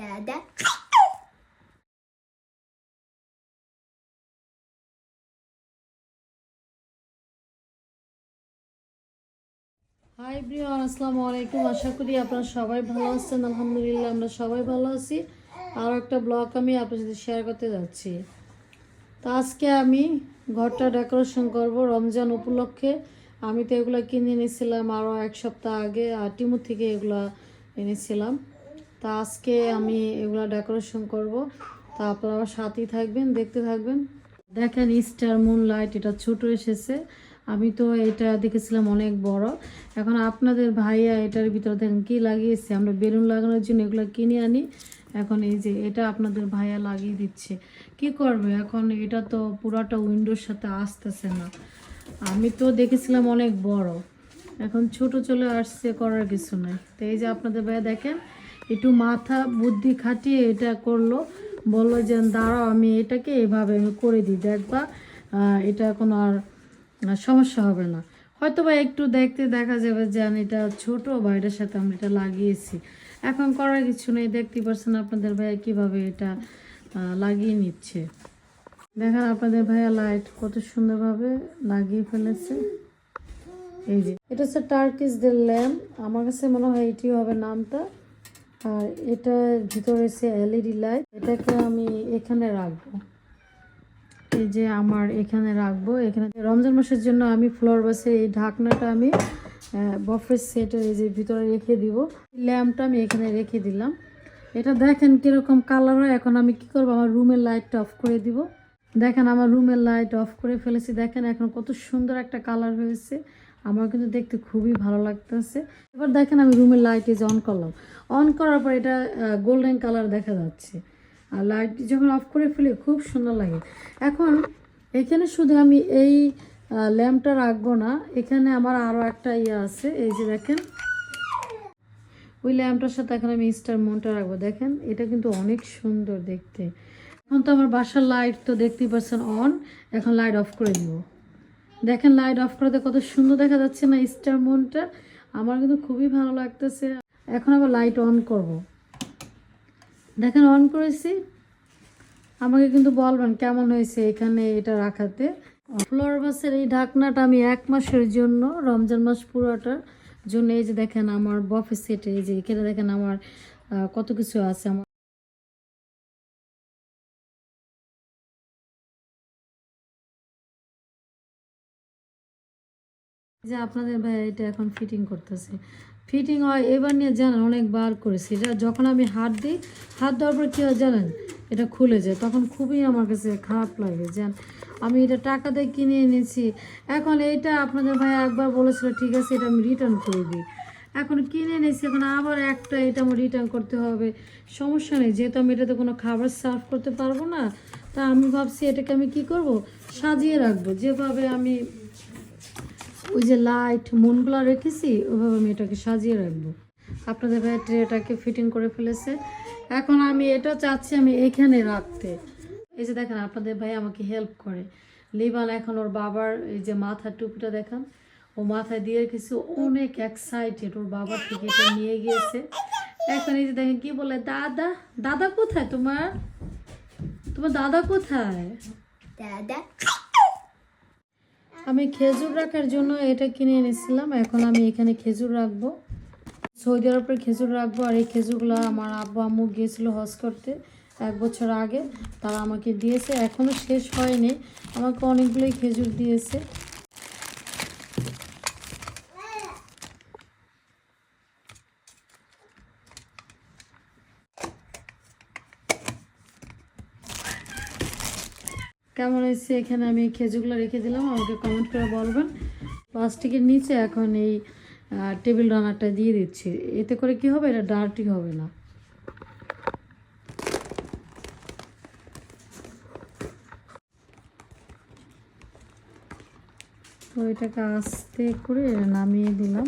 Dada. High Brian আসসালামু আলাইকুম আশা করি আপনারা সবাই ভালো আছেন। আলহামদুলিল্লাহ, আমরা সবাই ভালো আছি। আর একটা ব্লগ আমি আপনার সাথে শেয়ার করতে যাচ্ছি। তো আজকে আমি ঘরটা ডেকোরেশন করব রমজান উপলক্ষে। আমি তো এগুলো কিনে এনেছিলাম আরও এক সপ্তাহ আগে, আর টিমু থেকে এগুলো এনেছিলাম। তা আজকে আমি এগুলো ডেকোরেশন করব। তা আপনারা সাথেই থাকবেন, দেখতে থাকবেন। দেখেন স্টার মুন লাইট এটা ছোট এসেছে। আমি তো এটা দেখেছিলাম অনেক বড়। এখন আপনাদের ভাইয়া এটার ভিতরে দেখেন কি লাগিয়েছে? আমরা বেলুন লাগানোর জন্য এগুলো কিনে আনি। এখন এই যে এটা আপনাদের ভাইয়া লাগিয়ে দিচ্ছে। কি করবে? এখন এটা তো পুরাটা উইন্ডোর সাথে আসতেছে না। আমি তো দেখেছিলাম অনেক বড়। এখন ছোট চলে আসছে, করার কিছু নাই। তো এই যে আপনাদের ভাইয়া দেখেন একটু মাথা বুদ্ধি খাটিয়ে এটা করল। বলল যে, দাঁড়াও, আমি এটাকে এভাবে আমি করে দিই। দেখবা এটা কোনো আর সমস্যা হবে না। হয়তো বা একটু দেখতে দেখা যাবে যে, আমি এটা ছোট বা এটার সাথে আমরা এটা লাগিয়েছি। এখন করার কিছু নেই। দেখতে পারছেন আপনাদের ভাইয়া কীভাবে এটা লাগিয়ে নিচ্ছে। দেখেন আপনাদের ভাইয়া লাইট কত সুন্দরভাবে লাগিয়ে ফেলেছে। এই যে, এটা হচ্ছে টার্কিসদের ল্যাম্প। আমার কাছে মনে হয় এটি হবে নামটা। আর এটার ভিতরে হচ্ছে এলইডি লাইট এটাকে আমি এখানে রাখব। এই যে আমার এখানে রাখব। এখানে রমজান মাসের জন্য আমি ফ্লোর বাসে এই ঢাকনাটা আমি বফের সেটের এই যে ভিতরে রেখে দিব। ল্যাম্পটা আমি এখানে রেখে দিলাম। এটা দেখেন কীরকম কালার হয়। এখন আমি কি করব? আমার রুমের লাইটটা অফ করে দিব। দেখেন আমার রুমের লাইট অফ করে ফেলেছি। দেখেন এখন কত সুন্দর একটা কালার হয়েছে। আমার কিন্তু দেখতে খুবই ভালো লাগতেছে। এবার দেখেন আমি রুমের লাইট যে অন করলাম। অন করার পর এটা গোল্ডেন কালার দেখা যাচ্ছে। আর লাইট যখন অফ করে ফেলি, খুব সুন্দর লাগে। এখন এখানে শুধু আমি এই ল্যাম্পটা রাখব না, এখানে আমার আরও একটা ইয়ে আছে, এই যে দেখেন। ওই ল্যাম্পটার সাথে এখন আমি স্টার মনটা রাখব। দেখেন, এটা কিন্তু অনেক সুন্দর দেখতে। এখন তো আমার বাসার লাইট তো দেখতেই পাচ্ছেন অন এখন লাইট অফ করে দিব। দেখেন লাইট অফ করে কত সুন্দর দেখা যাচ্ছে না স্টার মনটা। আমার কিন্তু খুবই ভালো লাগতেছে। এখন আবার লাইট অন করব। দেখেন অন করেছি। আমাকে কিন্তু বলবেন কেমন হয়েছে এখানে এটা রাখাতে। ফ্লোর বাসের এই ঢাকনাটা আমি এক মাসের জন্য, রমজান মাস পুরোটার জন্য এই যে দেখেন আমার বফে সেটে এই যে এখানে দেখেন আমার কত কিছু আছে আমার। যে আপনাদের ভাই এটা এখন ফিটিং করতেছে। ফিটিং হয়, এবার নিয়ে জানেন অনেকবার করেছি। এটা যখন আমি হাত দিই, হাত দেওয়ার পর কী হয় জানেন? এটা খুলে যায়। তখন খুবই আমার কাছে খারাপ লাগে। জান, আমি এটা টাকা দিয়ে কিনে এনেছি। এখন এইটা আপনাদের ভাই একবার বলেছিল, ঠিক আছে, এটা আমি রিটার্ন করে দিই। এখন কিনে এনেছি, এখন আবার একটা এটা আমার রিটার্ন করতে হবে। সমস্যা নেই, যেহেতু আমি এটাতে কোনো খাবার সার্ভ করতে পারব না, তা আমি ভাবছি এটাকে আমি কি করব? সাজিয়ে রাখব। যেভাবে আমি ওই যে লাইট মনগুলো রেখেছি ওইভাবে আমি এটাকে সাজিয়ে রাখব। আপনাদের ভাই ট্রেটাকে ফিটিং করে ফেলেছে। এখন আমি এটা চাচ্ছি আমি এখানে রাখতে। এই যে দেখেন, আপনাদের ভাই আমাকে হেল্প করে। লিবান এখন ওর বাবার এই যে মাথার টুপিটা দেখান, ও মাথায় দিয়ে রেখেছে অনেক এক্সাইটেড ওর বাবার থেকে এটা নিয়ে গিয়েছে। এখন এই যে দেখেন, কি বলে, দাদা দাদা কোথায় তোমার? তোমার দাদা কোথায়? Dada. আমি খেজুর রাখার জন্য এটা কিনে এনেছিলাম। এখন আমি এখানে খেজুর রাখব। সৌদি আরবের খেজুর রাখব আর এই খেজুরগুলো আমার আব্বু আম্মু গিয়েছিল হজ করতে এক বছর আগে। তারা আমাকে দিয়েছে। এখনও শেষ হয়নি। আমাকে অনেকগুলোই খেজুর দিয়েছে। কেমন হয়েছে? এখানে আমি খেজুরগুলো রেখে দিলাম। আমাকে কমেন্ট করে বলবেন। প্লাস্টিকের নিচে এখন এই টেবিল রানারটা দিয়ে দিচ্ছি। এতে করে কি হবে? এটা ডার্টি হবে না। তো এটাকে আস্তে করে নামিয়ে দিলাম।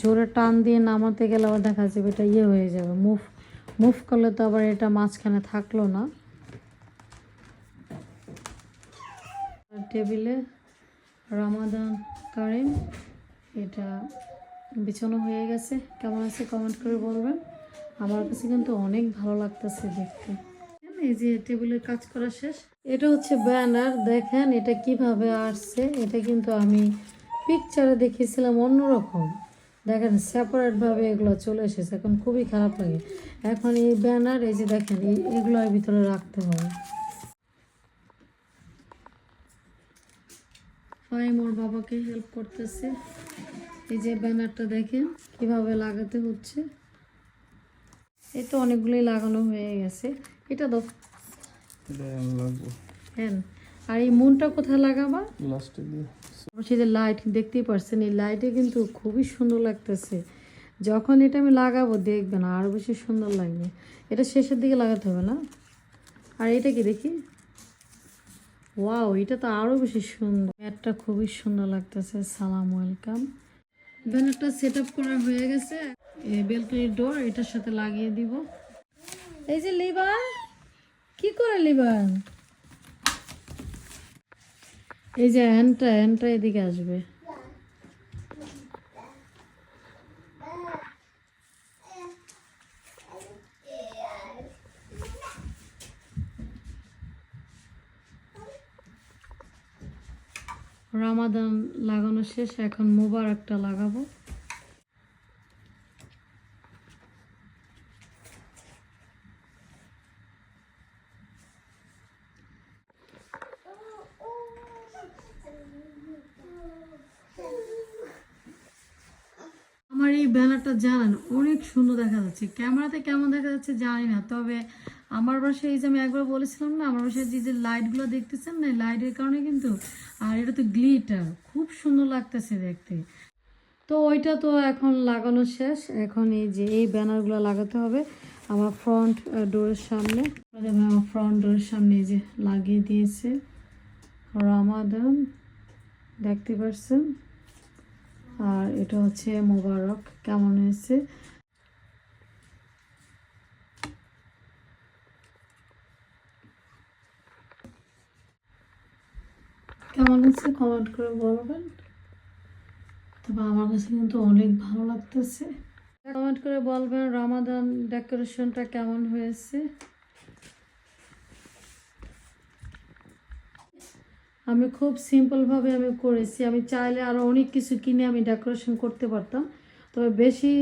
জোরে টান দিয়ে নামাতে গেলে আবার দেখা যাবে এটা ইয়ে হয়ে যাবে। মুভ মুভ করলে তো আবার এটা মাঝখানে থাকল না। টেবিলে রামাদান কারিম, এটা বিছানো হয়ে গেছে। কেমন আছে কমেন্ট করে বলবেন। আমার কাছে কিন্তু অনেক ভালো লাগতেছে দেখতে। এই যে টেবিলের কাজ করা শেষ। এটা হচ্ছে ব্যানার। দেখেন এটা কীভাবে আসছে। এটা কিন্তু আমি পিকচারে দেখিয়েছিলাম অন্যরকম। দেখেন সেপারেট ভাবে এগুলো চলে এসেছে। এখন খুবই খারাপ লাগে। এখন এই ব্যানার, এই যে দেখেন এগুলোর ভিতরে রাখতে হবে। ফাইম ওর বাবাকে হেল্প করতেছে। এই যে ব্যানারটা দেখেন কীভাবে লাগাতে হচ্ছে। এই তো অনেকগুলোই লাগানো হয়ে গেছে। এটা দাও। হ্যাঁ। আর এই মনটা কোথায় লাগাবা? লাস্টে দিয়ে। যে লাইট দেখতেই পারছেন এই লাইটে কিন্তু খুবই সুন্দর লাগতেছে। যখন এটা আমি লাগাবো দেখবেন আরও বেশি সুন্দর লাগবে। এটা শেষের দিকে লাগাতে হবে না? আর এটা কি দেখি? ওয়াও, এটা তো আরও বেশি সুন্দর। ম্যাটটা খুবই সুন্দর লাগতেছে, সালাম ওয়েলকাম। ব্যানারটা সেট আপ করা হয়ে গেছে। বেলকনির ডোর, এটার সাথে লাগিয়ে দিব। এই যে লিবান, কি করে লিবান? এই যে হ্যান্ডটা হ্যান্ডটা এদিকে আসবে। রামাদান লাগানো শেষ, এখন মোবারকটা লাগাবো। আমার এই ব্যানারটা জানেন, অনেক সুন্দর দেখা যাচ্ছে। ক্যামেরাতে কেমন দেখা যাচ্ছে জানি না, তবে আমার বাসায় এই যে আমি একবার বলেছিলাম না, আমার বাসায় যে যে লাইটগুলো দেখতেছেন না লাইটের কারণে কিন্তু, আর এটা তো গ্লিটার খুব সুন্দর লাগতেছে দেখতে। তো ওইটা তো এখন লাগানো শেষ। এখন এই যে এই ব্যানারগুলো লাগাতে হবে। আমার ফ্রন্ট ডোরের সামনে। আমার ফ্রন্ট ডোরের সামনে এই যে লাগিয়ে দিয়েছে রামাদান, দেখতে পাচ্ছেন আর এটা হচ্ছে মোবারক, কেমন হয়েছে? কেমন হচ্ছে কমেন্ট করে বলবেন। তবে আমার কাছে কিন্তু অনেক ভালো লাগতেছে। কমেন্ট করে বলবেন রামাদান ডেকোরেশনটা কেমন হয়েছে। আমি খুব সিম্পলভাবে আমি করেছি। আমি চাইলে আরও অনেক কিছু কিনে আমি ডেকোরেশন করতে পারতাম। তবে বেশি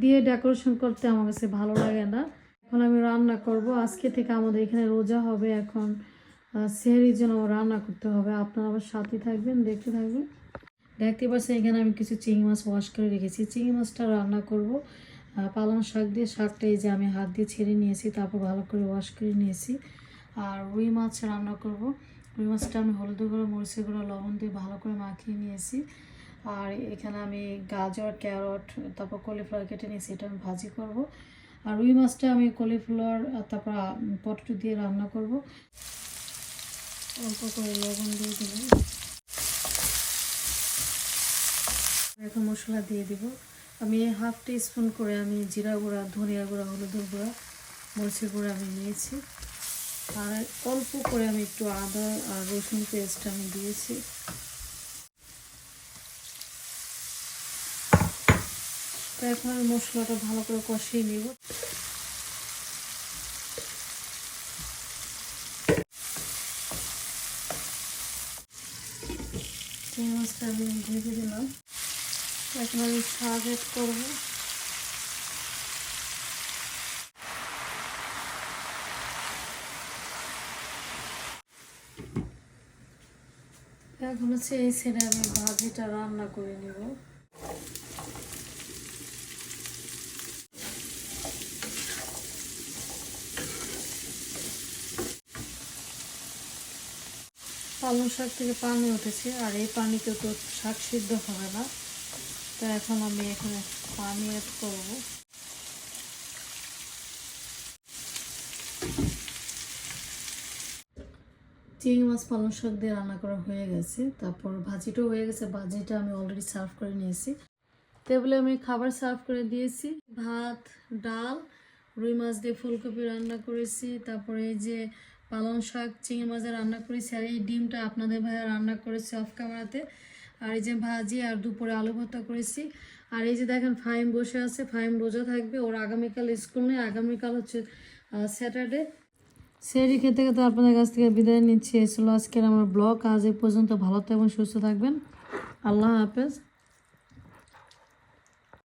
দিয়ে ডেকোরেশন করতে আমার কাছে ভালো লাগে না। এখন আমি রান্না করব। আজকে থেকে আমাদের এখানে রোজা হবে এখন। সেহরির জন্য রান্না করতে হবে। আপনারা আবার সাথে থাকবেন, দেখতে থাকবেন। দেখতে পাচ্ছেন, এখানে আমি কিছু চিংড়ি মাছ ওয়াশ করে রেখেছি। চিংড়ি মাছটা রান্না করব। পালং শাক দিয়ে শাকটা এই যে আমি হাত দিয়ে ছেড়ে নিয়েছি, তারপর ভালো করে ওয়াশ করে নিয়েছি। আর রুই মাছ রান্না করব। রুই মাছটা আমি হলুদ গুঁড়ো, মরিচের গুঁড়ো, লবণ দিয়ে ভালো করে মাখিয়ে নিয়েছি। আর এখানে আমি গাজর, ক্যারট, তারপর কলিফ্লাওয়ার কেটে নিয়েছি, এটা আমি ভাজি করব। আর রুই মাছটা আমি কলিফ্লাওয়ার তারপর পটেটো দিয়ে রান্না করব। অল্প করে লবণ দিয়ে দেবো এখন মশলা দিয়ে দিব। আমি হাফ টি স্পুন করে আমি জিরা গুঁড়া, ধনিয়া গুঁড়া হলুদের গুঁড়া, মরিচের গুঁড়া আমি নিয়েছি। আর অল্প করে আমি একটু আদা আর রসুন পেস্ট আমি দিয়েছি। তো এখন আমি মশলাটা ভালো করে কষিয়ে নিব চিংড়ি মাছটা আমি ভেজে দিলাম এখন আমি শাক এড করব। এখন হচ্ছে এই ছেড়ে আমি ভাজিটা রান্না করে নিব। পালং শাক থেকে পানি উঠেছে, আর এই পানিতে তো শাক সিদ্ধ হবে না। তো এখন আমি এখানে পানি অ্যাড করব। চিংড়ি মাছ, পালং শাক দিয়ে রান্না করা হয়ে গেছে। তারপর ভাজিটাও হয়ে গেছে। ভাজিটা আমি অলরেডি সার্ভ করে নিয়েছি। টেবিলে আমি খাবার সার্ভ করে দিয়েছি। ভাত, ডাল, রুই মাছ দিয়ে ফুলকপি রান্না করেছি। তারপরে এই যে পালং শাক, চিংড়ি মাছের রান্না করেছি আর এই ডিমটা আপনাদের ভাইয়া রান্না করেছি অফ ক্যামেরাতে আর এই যে ভাজি আর দুপুরে আলু ভর্তা করেছি। আর এই যে দেখেন ফাইম বসে আছে ফাইম রোজা থাকবে, ওর আগামীকাল স্কুল নেই, আগামীকাল হচ্ছে স্যাটারডে সেরি খেতে খেতে আপনাদের কাছ থেকে বিদায় নিচ্ছি। এই ছিল আজকের আমার ব্লগ আজ এই পর্যন্ত ভালো থাকবেন, সুস্থ থাকবেন। আল্লাহ হাফেজ।